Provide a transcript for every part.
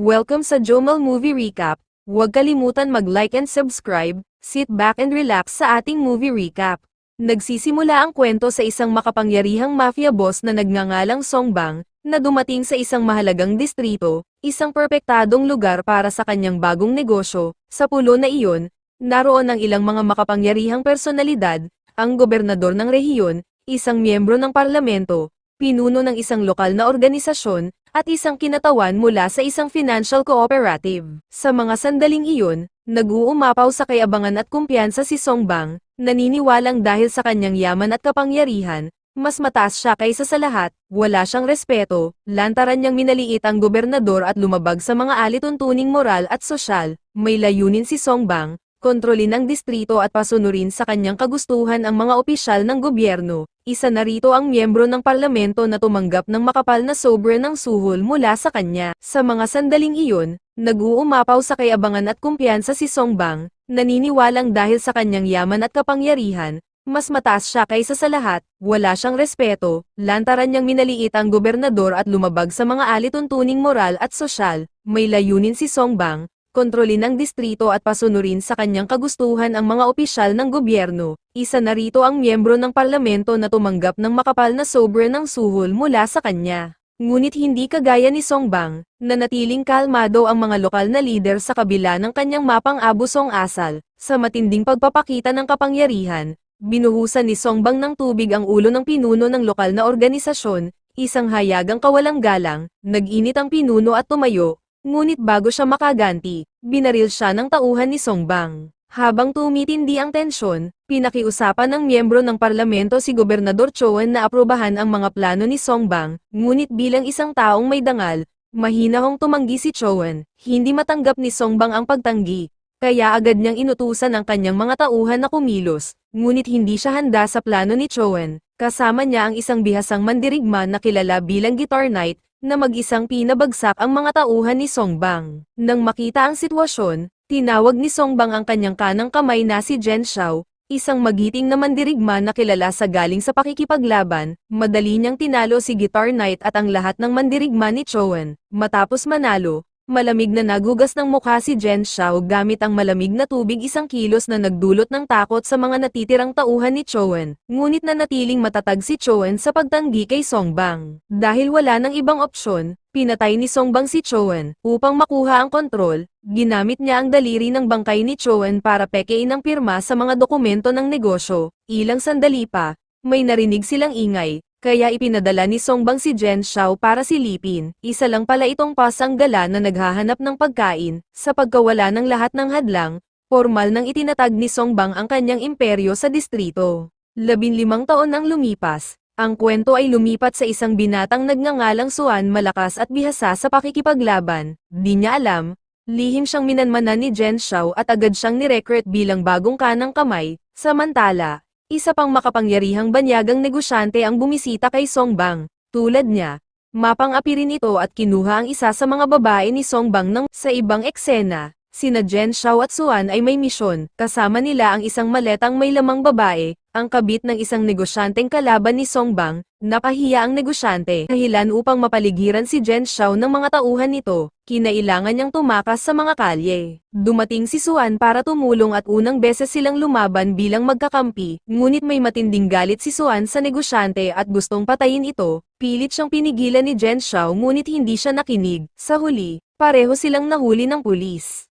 Welcome sa Jomal Movie Recap. Huwag kalimutan mag-like and subscribe, sit back and relax sa ating movie recap. Nagsisimula ang kwento sa isang makapangyarihang mafia boss na nagngangalang Songbang, na dumating sa isang mahalagang distrito, isang perpektadong lugar para sa kanyang bagong negosyo. Sa pulo na iyon, naroon ang ilang mga makapangyarihang personalidad, ang gobernador ng rehiyon, isang miyembro ng parlamento, pinuno ng isang lokal na organisasyon, at isang kinatawan mula sa isang financial cooperative. Sa mga sandaling iyon, nag-uumapaw sa kayabangan at kumpiyansa si Songbang, naniniwalang dahil sa kanyang yaman at kapangyarihan, mas mataas siya kaysa sa lahat, wala siyang respeto, lantaran niyang minaliit ang gobernador at lumabag sa mga alituntuning moral at sosyal, may layunin si Songbang, kontrolin ang distrito at pasunurin sa kanyang kagustuhan ang mga opisyal ng gobyerno. Isa na rito ang miyembro ng parlamento na tumanggap ng makapal na sobre ng suhol mula sa kanya. Sa mga sandaling iyon, nag-uumapaw sa kayabangan at kumpiyansa si Songbang, naniniwalang dahil sa kanyang yaman at kapangyarihan, mas mataas siya kaysa sa lahat, wala siyang respeto, lantaran niyang minaliit ang gobernador at lumabag sa mga alituntuning moral at sosyal, may layunin si Songbang, kontrolin ang distrito at pasunurin sa kanyang kagustuhan ang mga opisyal ng gobyerno. Isa na rito ang miyembro ng parlamento na tumanggap ng makapal na sobre ng suhol mula sa kanya. Ngunit hindi kagaya ni Songbang, na natiling kalmado ang mga lokal na lider sa kabila ng kanyang mapang abusong asal, sa matinding pagpapakita ng kapangyarihan, binuhusan ni Songbang ng tubig ang ulo ng pinuno ng lokal na organisasyon, isang hayagang kawalang galang, nag-init ang pinuno at tumayo, Ngunit bago siya makaganti, binaril siya ng tauhan ni Songbang. Habang tumitindi ang tensyon, pinakiusapan ng miyembro ng parlamento si Gobernador Chowen na aprobahan ang mga plano ni Songbang, ngunit bilang isang taong may dangal, mahina hong tumanggi si Chowen, hindi matanggap ni Songbang ang pagtanggi, kaya agad niyang inutusan ang kanyang mga tauhan na kumilos, ngunit hindi siya handa sa plano ni Chowen, kasama niya ang isang bihasang mandirigma na kilala bilang Guitar Knight, na mag-isang pinabagsak ang mga tauhan ni Songbang. Nang makita ang sitwasyon, tinawag ni Songbang ang kanyang kanang kamay na si Jen Xiao, isang magiting na mandirigma na kilala sa galing sa pakikipaglaban, madali niyang tinalo si Guitar Knight at ang lahat ng mandirigma ni Chowen. Matapos manalo, malamig na nagugas ng mukha si Jen Xiao gamit ang malamig na tubig isang kilos na nagdulot ng takot sa mga natitirang tauhan ni Chowen, ngunit na natiling matatag si Chowen sa pagtanggi kay Songbang. Dahil wala ng ibang opsyon, pinatay ni Songbang si Chowen, upang makuha ang kontrol, ginamit niya ang daliri ng bangkay ni Chowen para pekein ang pirma sa mga dokumento ng negosyo, ilang sandali pa, may narinig silang ingay, kaya ipinadala ni Songbang si Jen Xiao para silipin. Isa lang pala itong pasang gala na naghahanap ng pagkain, sa pagkawala ng lahat ng hadlang, formal nang itinatag ni Songbang ang kanyang imperyo sa distrito. Labinlimang taon nang lumipas, ang kwento ay lumipat sa isang binatang nagngangalang Suan malakas at bihasa sa pakikipaglaban, di niya alam, lihim siyang minanmanan ni Jen Xiao at agad siyang nirecruit bilang bagong kanang kamay, samantala, isa pang makapangyarihang banyagang negosyante ang bumisita kay Songbang, tulad niya. Mapang-api rin ito at kinuha ang isa sa mga babae ni Songbang ng sa ibang eksena. Sina Jen Xiao at Suan ay may misyon, kasama nila ang isang maletang may lamang babae, ang kabit ng isang negosyanteng kalaban ni Songbang, napahiya ang negosyante. Dahilan upang mapaligiran si Jen Xiao ng mga tauhan nito, kinailangan niyang tumakas sa mga kalye. Dumating si Suan para tumulong at unang beses silang lumaban bilang magkakampi, ngunit may matinding galit si Suan sa negosyante at gustong patayin ito, pilit siyang pinigilan ni Jen Xiao ngunit hindi siya nakinig. Sa huli, pareho silang nahuli ng pulis.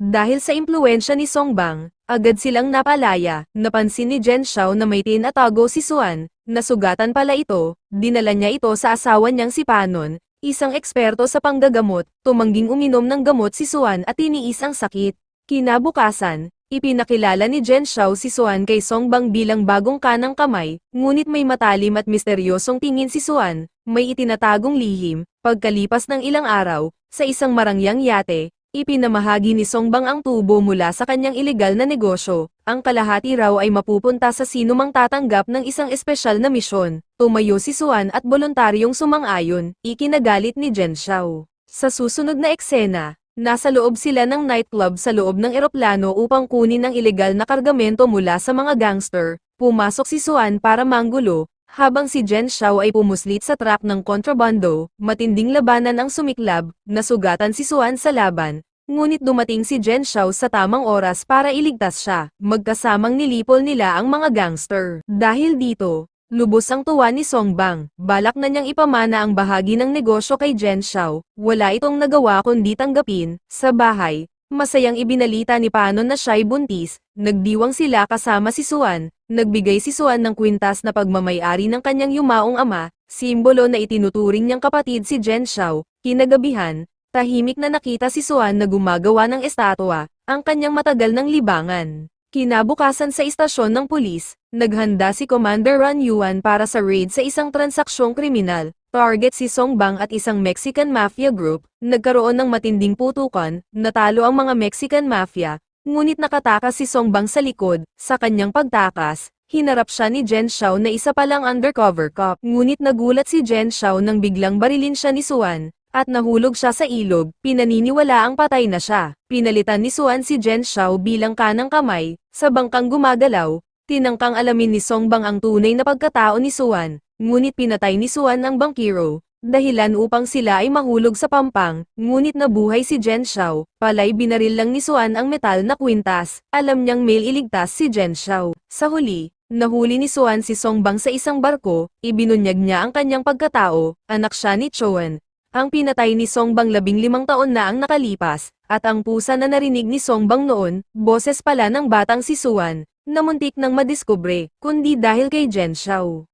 Dahil sa impluensya ni Songbang, agad silang napalaya, napansin ni Jen Xiao na may tinatago si Suan, nasugatan pala ito, dinala niya ito sa asawa niyang si Panon, isang eksperto sa panggagamot, tumangging uminom ng gamot si Suan at tiniis ang sakit. Kinabukasan, ipinakilala ni Jen Xiao si Suan kay Songbang bilang bagong kanang kamay, ngunit may matalim at misteryosong tingin si Suan, may itinatagong lihim, pagkalipas ng ilang araw, sa isang marangyang yate, Ipinamahagi ni Songbang ang tubo mula sa kanyang ilegal na negosyo. Ang kalahati raw ay mapupunta sa sino mang tatanggap ng isang espesyal na misyon. Tumayo si Suan at voluntaryong sumang-ayon, ikinagalit ni Jen Xiao. Sa susunod na eksena, nasa loob sila ng nightclub sa loob ng eroplano upang kunin ang ilegal na kargamento mula sa mga gangster. Pumasok si Suan para manggulo, Habang si Jen Xiao ay pumuslit sa truck ng kontrabando, matinding labanan ang sumiklab, nasugatan si Suan sa laban, ngunit dumating si Jen Xiao sa tamang oras para iligtas siya, magkasamang nilipol nila ang mga gangster. Dahil dito, lubos ang tuwa ni Songbang, balak na niyang ipamana ang bahagi ng negosyo kay Jen Xiao, wala itong nagawa kundi tanggapin, sa bahay, Masayang ibinalita ni Panon na siya'y buntis, nagdiwang sila kasama si Suan, nagbigay si Suan ng kwintas na pagmamayari ng kanyang yumaong ama, simbolo na itinuturing niyang kapatid si Jen Xiao, kinagabihan, tahimik na nakita si Suan na gumagawa ng estatwa, ang kanyang matagal ng libangan. Kinabukasan sa istasyon ng pulis, naghanda si Commander Ran Yuan para sa raid sa isang transaksyong kriminal, Target si Songbang at isang Mexican Mafia group, nagkaroon ng matinding putukan, natalo ang mga Mexican Mafia, ngunit nakatakas si Songbang sa likod, sa kanyang pagtakas, hinarap siya ni Jen Xiao na isa palang undercover cop. Ngunit nagulat si Jen Xiao nang biglang barilin siya ni Suan, at nahulog siya sa ilog, pinaniniwala ang patay na siya. Pinalitan ni Suan si Jen Xiao bilang kanang kamay, sa bangkang gumagalaw, tinangkang alamin ni Songbang ang tunay na pagkatao ni Suan, ngunit pinatay ni Suan ang bankiro, dahilan upang sila ay mahulog sa pampang, ngunit nabuhay si Jen Xiao, palay binaril lang ni Suan ang metal na kwintas, alam niyang mail iligtas si Jen Xiao. Sa huli, nahuli ni Suan si Songbang sa isang barko, ibinunyag niya ang kanyang pagkatao, anak siya ni Chuan. Ang pinatay ni Songbang labing limang taon na ang nakalipas, at ang pusa na narinig ni Songbang noon, boses pala ng batang si Suan, na muntik nang madiskubre, kundi dahil kay Jen Xiao.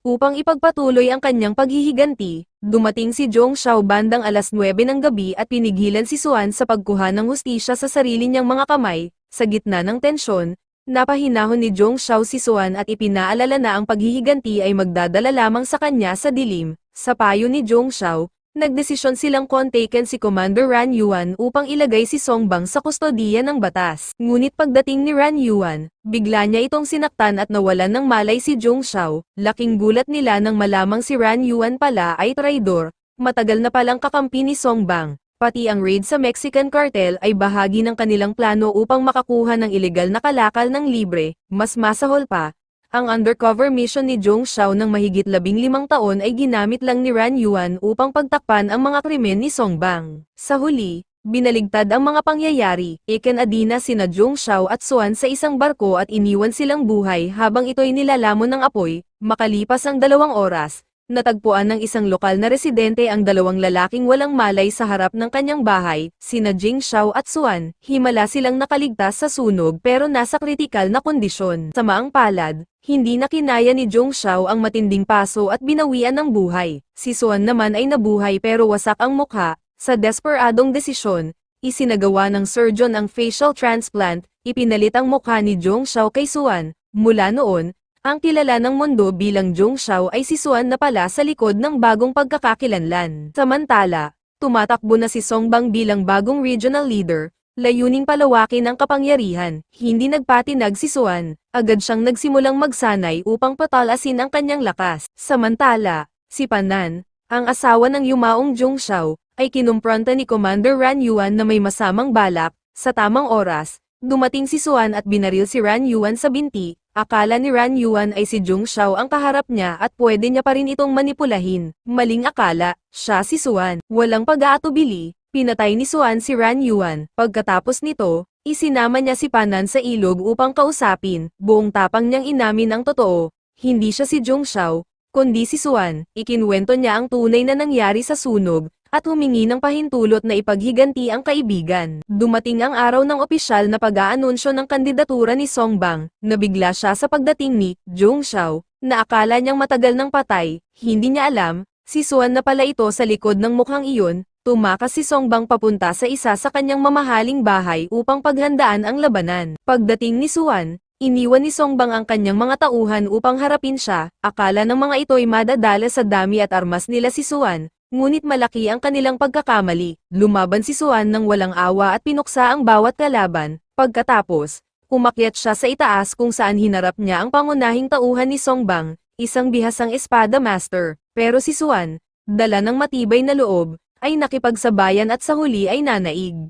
Upang ipagpatuloy ang kanyang paghihiganti, dumating si Zhong Xiao bandang alas 9 ng gabi at pinigilan si Suan sa pagkuha ng hustisya sa sarili niyang mga kamay, sa gitna ng tensyon, napahinahon ni Zhong Xiao si Suan at ipinaalala na ang paghihiganti ay magdadala lamang sa kanya sa dilim, sa payo ni Zhong Xiao, Nagdesisyon silang kontaken si Commander Ran Yuan upang ilagay si Songbang sa kustodiya ng batas. Ngunit pagdating ni Ran Yuan, bigla niya itong sinaktan at nawalan ng malay si Zhong Xiao. Laking gulat nila nang malamang si Ran Yuan pala ay traidor. Matagal na palang kakampi ni Songbang. Pati ang raid sa Mexican cartel ay bahagi ng kanilang plano upang makakuha ng ilegal na kalakal ng libre, mas masahol pa, ang undercover mission ni Zhong Xiao ng mahigit labing limang taon ay ginamit lang ni Ran Yuan upang pagtakpan ang mga krimen ni Songbang. Sa huli, binaligtad ang mga pangyayari, ikinadina sina Zhong Xiao at Suan sa isang barko at iniwan silang buhay habang ito'y nilalamon ng apoy, makalipas ang dalawang oras, natagpuan ng isang lokal na residente ang dalawang lalaking walang malay sa harap ng kanyang bahay, sina Jing Xiao at Suan, himala silang nakaligtas sa sunog pero nasa kritikal na kondisyon. Sa maang palad, hindi na kinaya ni Zhong Xiao ang matinding paso at binawian ng buhay. Si Suan naman ay nabuhay pero wasak ang mukha, sa desperadong desisyon, isinagawa ng surgeon ang facial transplant, ipinalit ang mukha ni Zhong Xiao kay Suan. Mula noon, ang kilala ng mundo bilang Zhong Xiao ay si Suan na pala sa likod ng bagong pagkakakilanlan. Samantala, tumatakbo na si Songbang bilang bagong regional leader, layuning palawakin ang kapangyarihan, hindi nagpatinag si Suan, agad siyang nagsimulang magsanay upang patalasin ang kanyang lakas. Samantala, si Panan, ang asawa ng yumaong Zhong Xiao, ay kinumpronta ni Commander Ran Yuan na may masamang balak, sa tamang oras, dumating si Suan at binaril si Ran Yuan sa binti, Akala ni Ran Yuan ay si Jung Xiao ang kaharap niya at pwede niya pa rin itong manipulahin. Maling akala, siya si Suan. Walang pag-aatubili, pinatay ni Suan si Ran Yuan. Pagkatapos nito, isinama niya si Panan sa ilog upang kausapin. Buong tapang niyang inamin ang totoo. Hindi siya si Jung Xiao, kundi si Suan. Ikinwento niya ang tunay na nangyari sa sunog, at humingi ng pahintulot na ipaghiganti ang kaibigan. Dumating ang araw ng opisyal na pag-aanunsyo ng kandidatura ni Songbang, nabigla siya sa pagdating ni Zhong Xiao, na akala niyang matagal ng patay, hindi niya alam, si Suan na pala ito sa likod ng mukhang iyon, tumakas si Songbang papunta sa isa sa kanyang mamahaling bahay upang paghandaan ang labanan. Pagdating ni Suan, Iniwan ni Songbang ang kanyang mga tauhan upang harapin siya, akala ng mga ito'y madadala sa dami at armas nila si Suan, Ngunit malaki ang kanilang pagkakamali, lumaban si Suan ng walang awa at pinuksa ang bawat kalaban, pagkatapos, umakyat siya sa itaas kung saan hinarap niya ang pangunahing tauhan ni Songbang, isang bihasang espada master, pero si Suan, dala ng matibay na loob, ay nakipagsabayan at sa huli ay nanaig.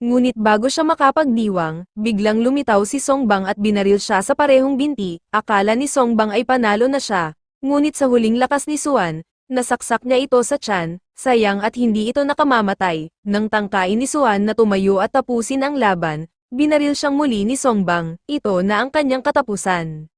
Ngunit bago siya makapagdiwang, biglang lumitaw si Songbang at binaril siya sa parehong binti, akala ni Songbang ay panalo na siya, Ngunit sa huling lakas ni Suan, nasaksak niya ito sa tiyan, sayang at hindi ito nakamamatay. Nang tangkain ni Suan na tumayo at tapusin ang laban, binaril siyang muli ni Songbang, ito na ang kanyang katapusan.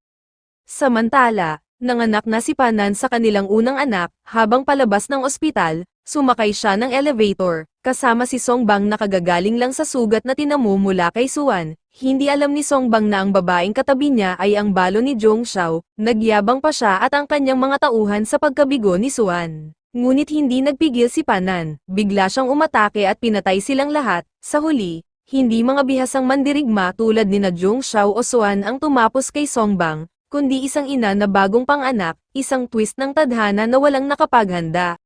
Samantala, nanganak na si Panan sa kanilang unang anak, habang palabas ng ospital, sumakay siya ng elevator, kasama si Songbang na kagagaling lang sa sugat na tinamo mula kay Suan. Hindi alam ni Songbang na ang babaeng katabi niya ay ang balo ni Jong Xiao, nagyabang pa siya at ang kanyang mga tauhan sa pagkabigo ni Suan. Ngunit hindi nagpigil si Panan, bigla siyang umatake at pinatay silang lahat, sa huli, hindi mga bihasang mandirigma tulad ni na Jong Xiao o Suan ang tumapos kay Songbang, kundi isang ina na bagong panganak, isang twist ng tadhana na walang nakapaghanda.